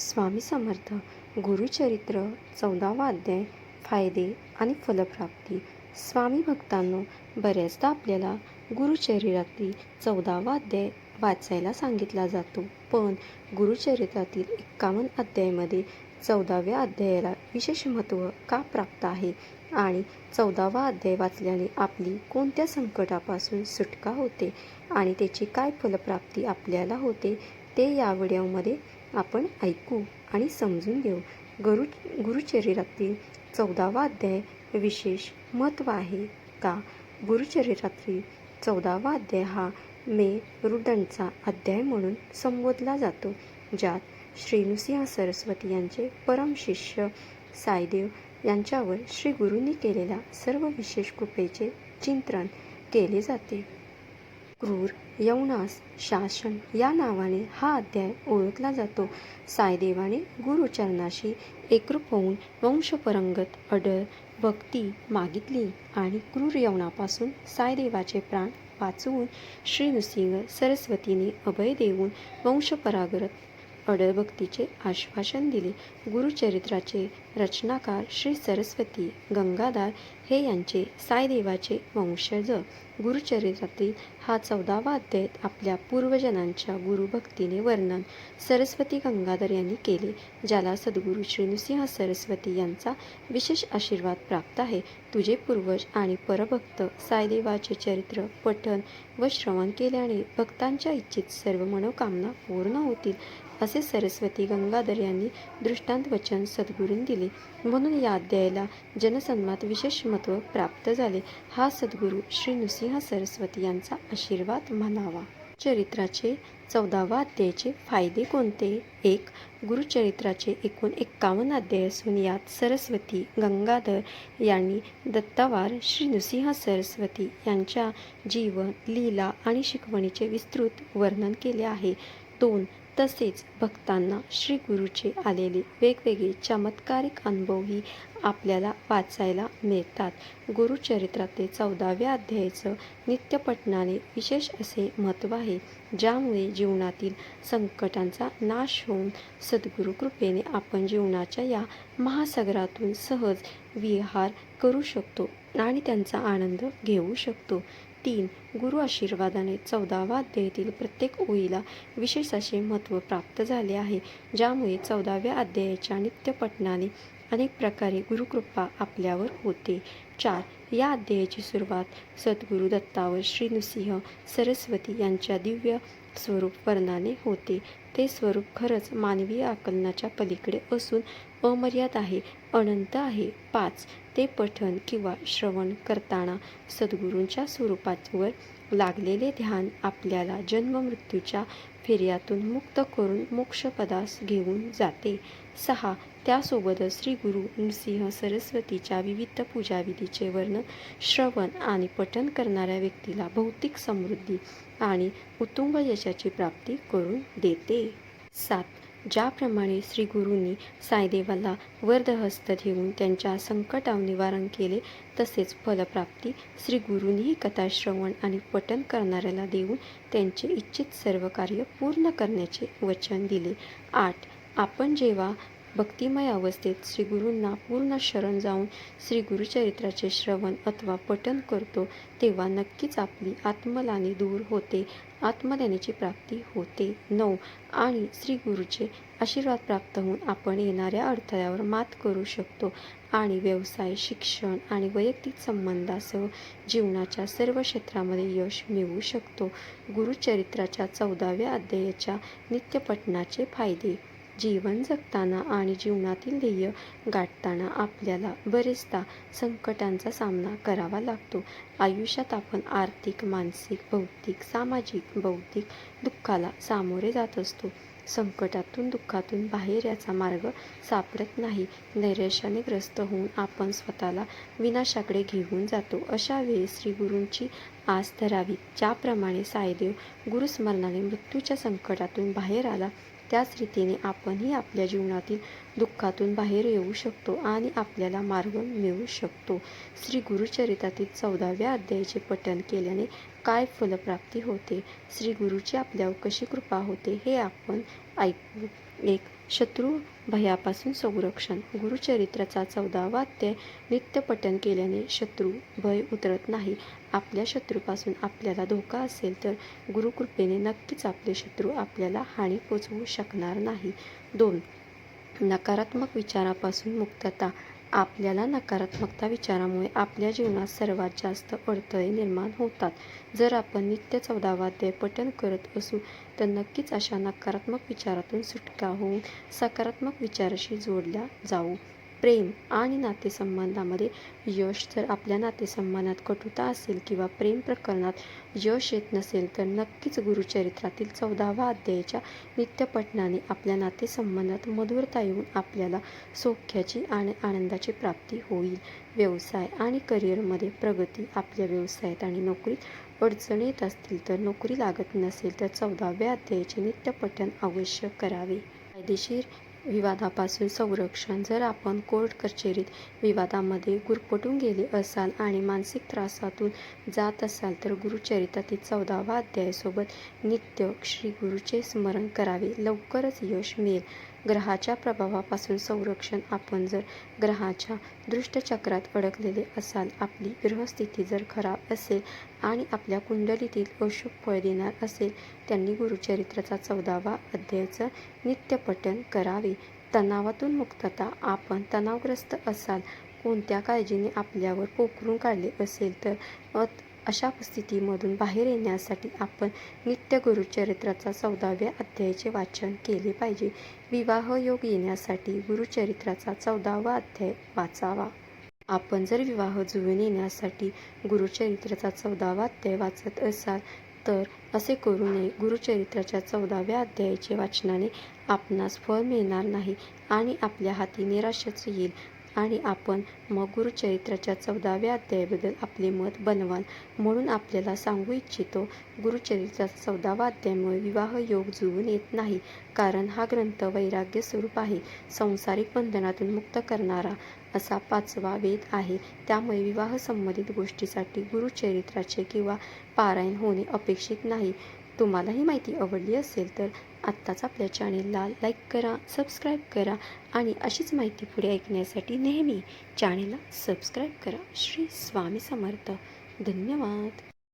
स्वामी समर्थ गुरुचरित्र चौदावा अध्याय फायदे आणि फलप्राप्ती. स्वामी भक्तांनो बऱ्याचदा आपल्याला गुरुचरित्रातील चौदावा अध्याय वाचायला सांगितला जातो. पण गुरुचरित्रातील एक्कावन्न अध्यायामध्ये चौदाव्या अध्यायाला विशेष महत्त्व का प्राप्त आहे? आणि चौदावा अध्याय वाचल्याने आपली कोणत्या संकटापासून सुटका होते आणि त्याची काय फलप्राप्ती आपल्याला होते ते या व्हिडिओमध्ये आपण ऐकू आणि समजून घेऊ. गुरु गुरुचरित्रातील चौदावा अध्याय विशेष महत्त्व आहे का? गुरुचरित्रातील चौदावा अध्याय हा मे मेरुदंडचा अध्याय म्हणून संबोधला जातो ज्यात श्री नृसिंह सरस्वती यांचे परम शिष्य साईदेव यांच्यावर श्री गुरूंनी केलेल्या सर्व विशेष कृपेचे चिंतन केले जाते. क्रूर यवनास शासन या नावाने हा अध्याय ओळखला जातो. सायदेवाने गुरुचरणाशी एकरूप होऊन वंशपरंगत अडळ भक्ती मागितली आणि क्रूर यवनापासून सायदेवाचे प्राण वाचवून श्री नृसिंह सरस्वतीने अभय देऊन वंशपरागत अडळ भक्तीचे आश्वासन दिले. गुरुचरित्राचे रचनाकार श्री सरस्वती गंगाधार हे यांचे सायदेवाचे वंशज. गुरुचरित्रातील हा चौदावा अध्याय आपल्या पूर्वजनांच्या गुरुभक्तीने वर्णन सरस्वती गंगाधर यांनी केले ज्याला सद्गुरू श्री नृसिंह सरस्वती यांचा विशेष आशीर्वाद प्राप्त आहे. तुझे पूर्वज आणि परभक्त सायदेवाचे चरित्र पठन व श्रवण केल्याने भक्तांच्या इच्छित सर्व मनोकामना पूर्ण होतील. असे सरस्वती गंगाधर यांनी दृष्टांत वचन सद्गुरूंनी दिले. म्हणून या अध्यायाला जनसन्मात विशेष महत्त्व प्राप्त झाले. हा सद्गुरू श्री नृसिंह सरस्वती यांचा आशीर्वाद म्हणावा. चरित्राचे चौदावा अध्यायाचे फायदे कोणते? एक गुरुचरित्राचे एकूण एक्कावन्न अध्याय असून यात सरस्वती गंगाधर यांनी दत्तावार श्री नृसिंह सरस्वती यांच्या जीवन लीला आणि शिकवणीचे विस्तृत वर्णन केले आहे. दोन तसेच भक्तांना श्री गुरुचे आलेले वेगवेगळे चमत्कारिक अनुभवही आपल्याला वाचायला मिळतात. गुरुचरित्रातील चौदाव्या अध्यायाचं नित्यपठणाने विशेष असे महत्त्व आहे ज्यामुळे जीवनातील संकटांचा नाश होऊन सद्गुरू कृपेने आपण जीवनाच्या या महासागरातून सहज विहार करू शकतो आणि त्यांचा आनंद घेऊ शकतो. तीन गुरु आशीर्वादाने चौदावा अध्यायातील प्रत्येक ओळीला विशेष असे महत्त्व प्राप्त झाले आहे ज्यामुळे चौदाव्या अध्यायाच्या नित्यपठणाने अनेक प्रकारे गुरुकृपा आपल्यावर होते. चार या अध्यायाची सुरुवात सद्गुरू दत्तावर श्री नृसिंह सरस्वती यांच्या दिव्य स्वरूप वर्णाने होते. ते स्वरूप खरंच मानवी आकलनाच्या पलीकडे असून अमर्याद आहे अनंत आहे. पाच ते पठन किंवा श्रवण करताना सद्गुरूंच्या स्वरूपावर लागलेले ध्यान आपल्याला जन्ममृत्यूच्या फिर्यातून मुक्त करून मोक्षपदास घेऊन जाते. सहा. त्यासोबतच श्री गुरु नृसिंह सरस्वतीच्या विविध पूजाविधीचे वर्णन श्रवण आणि पठन करणाऱ्या व्यक्तीला भौतिक समृद्धी आणि उत्तुंग यशाची प्राप्ती करून देते. सात. ज्याप्रमाणे श्री गुरुंनी सायदेवाला वरदहस्त ठेवून त्यांच्या संकटावर निवारण केले तसेच फलप्राप्ती श्री गुरुंनीही कथाश्रवण आणि पठन करणाऱ्याला देऊन त्यांचे इच्छित सर्व कार्य पूर्ण करण्याचे वचन दिले. आठ. आपण जेव्हा भक्तिमय अवस्थेत श्रीगुरूंना पूर्ण शरण जाऊन श्री गुरुचरित्राचे श्रवण अथवा पठन करतो तेव्हा नक्कीच आपली आत्मलानी दूर होते आत्मज्ञानाची प्राप्ती होते. नऊ. आणि श्री गुरुचे आशीर्वाद प्राप्त होऊन आपण येणाऱ्या अडथळ्यावर मात करू शकतो आणि व्यवसाय शिक्षण आणि वैयक्तिक संबंधासह जीवनाच्या सर्व क्षेत्रामध्ये यश मिळवू शकतो. गुरुचरित्राच्या चौदाव्या अध्यायाच्या नित्यपठणाचे फायदे. जीवन जगताना आणि जीवनातील ध्येय गाठताना आपल्याला बरेचदा संकटांचा सामना करावा लागतो. आयुष्यात आपण आर्थिक मानसिक भौतिक सामाजिक बौद्धिक दुःखाला सामोरे जात असतो. संकटातून दुःखातून बाहेर याचा मार्ग सापडत नाही. नैराश्याने ग्रस्त होऊन आपण स्वतःला विनाशाकडे घेऊन जातो. अशा वेळी श्रीगुरूंची आस धरावी. ज्याप्रमाणे सायदेव गुरुस्मरणाने मृत्यूच्या संकटातून बाहेर आला त्याच रीतीने आपणही आपल्या जीवनातील दुःखातून बाहेर येऊ शकतो आणि आपल्याला मार्ग मिळू शकतो. श्री गुरुचरितातील चौदाव्या अध्यायाचे पठण केल्याने काय फलप्राप्ती होते? श्री गुरुची आपल्यावर कशी कृपा होते? हे आपण ऐकू एक शत्रू भयापासून संरक्षण. गुरुचरित्राचा चौदावा अध्याय नित्यपठन केल्याने शत्रू भय उतरत नाही. आपल्या शत्रूपासून आपल्याला धोका असेल तर गुरुकृपेने नक्कीच आपले शत्रू आपल्याला हानी पोचवू शकणार नाही. दोन नकारात्मक विचारापासून मुक्तता. आपल्याला नकारात्मकता विचारामुळे आपल्या जीवनात सर्वात जास्त अडथळे निर्माण होतात. जर आपण नित्य चौदावा पठण पठन करत असू तर नक्कीच अशा नकारात्मक विचारातून सुटका होऊन सकारात्मक विचाराशी जोडल्या जाऊ. प्रेम आणि नातेसंबंधामध्ये यश जर आपल्या नातेसंबंधात कटुता असेल किंवा प्रेम प्रकरणात यश येत नसेल तर नक्कीच गुरुचरित्रातील चौदावा अध्यायाच्या नित्यपठणाने आपल्या नातेसंबंधात मधुरता येऊन आपल्याला सौख्याची आणि आनंदाची प्राप्ती होईल. व्यवसाय आणि करिअरमध्ये प्रगती आपल्या व्यवसायात आणि नोकरीत अडचणी येत असतील तर नोकरी लागत नसेल तर चौदाव्या अध्यायाचे नित्यपठण अवश्य करावे. कायदेशीर विवादापासून संरक्षण. जर आपण कोर्ट कचेरीत विवादामध्ये गुरपटून गेले असाल आणि मानसिक त्रासातून जात असाल तर गुरुचरितातील चौदावा अध्यायासोबत नित्य श्री गुरुचे स्मरण करावे. लवकरच यश मिळेल. ग्रहाच्या प्रभावापासून संरक्षण आपण जर ग्रहाच्या दृष्टचक्रात अडकलेले असाल आपली ग्रहस्थिती जर खराब असेल आणि आपल्या कुंडलीतील अशुभ फळ देणार असेल त्यांनी गुरुचरित्राचा चौदावा अध्यायाचं नित्यपठन करावे. तणावातून मुक्तता आपण तणावग्रस्त असाल कोणत्या काळजीने आपल्यावर पोखरून काढले असेल तर अत अशा परिस्थितीमधून बाहेर येण्यासाठी आपण नित्य गुरुचरित्राचा चौदाव्या अध्यायाचे वाचन केले पाहिजे. विवाह योग येण्यासाठी गुरुचरित्राचा चौदावा अध्याय वाचावा. आपण जर विवाह जुळून येण्यासाठी गुरुचरित्राचा चौदावा अध्याय वाचत असाल तर असे करू नये. गुरुचरित्राच्या चौदाव्या अध्यायाचे वाचनाने आपणास फळ मिळणार नाही आणि आपल्या हाती निराशच येईल. आणि आपण मग गुरुचरित्राच्या चौदाव्या अध्यायाबद्दल आपले मत बनवाल. म्हणून आपल्याला सांगू इच्छितो गुरुचरित्राचा चौदावा अध्यायामुळे विवाह योग जुळून येत नाही कारण हा ग्रंथ वैराग्य स्वरूप आहे संसारिक बंधनातून मुक्त करणारा असा पाचवा वेद आहे. त्यामुळे विवाह संबंधित गोष्टीसाठी गुरुचरित्राचे किंवा पारायण होणे अपेक्षित नाही. तुम्हाला ही माहिती आवडली असेल तर आत्ताच आपल्या चॅनेलला लाईक करा सबस्क्राईब करा आणि अशीच माहिती पुढे ऐकण्यासाठी नेहमी चॅनेलला सबस्क्राईब करा. श्री स्वामी समर्थ. धन्यवाद.